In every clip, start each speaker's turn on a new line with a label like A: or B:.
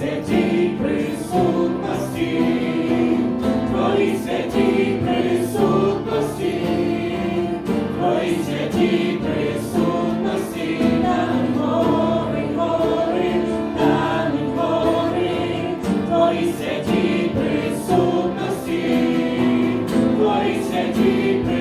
A: святій присутності, твої святій присутності, твої святій присутності, нам гори, гори, нам гори, твої святій присутності, твої святій присутності.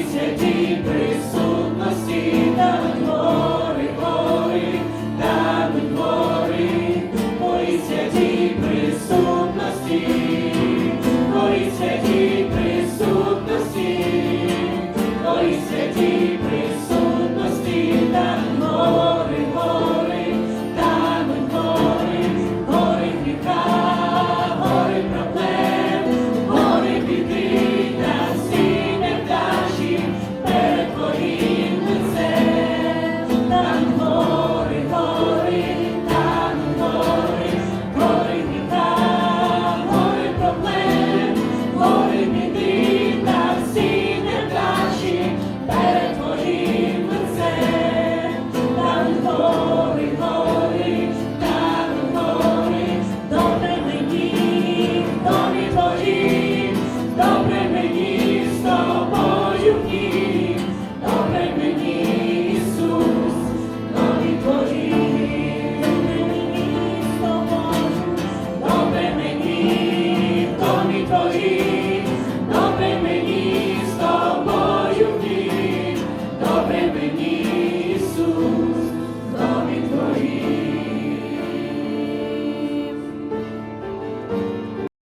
A: Твої святі присутності,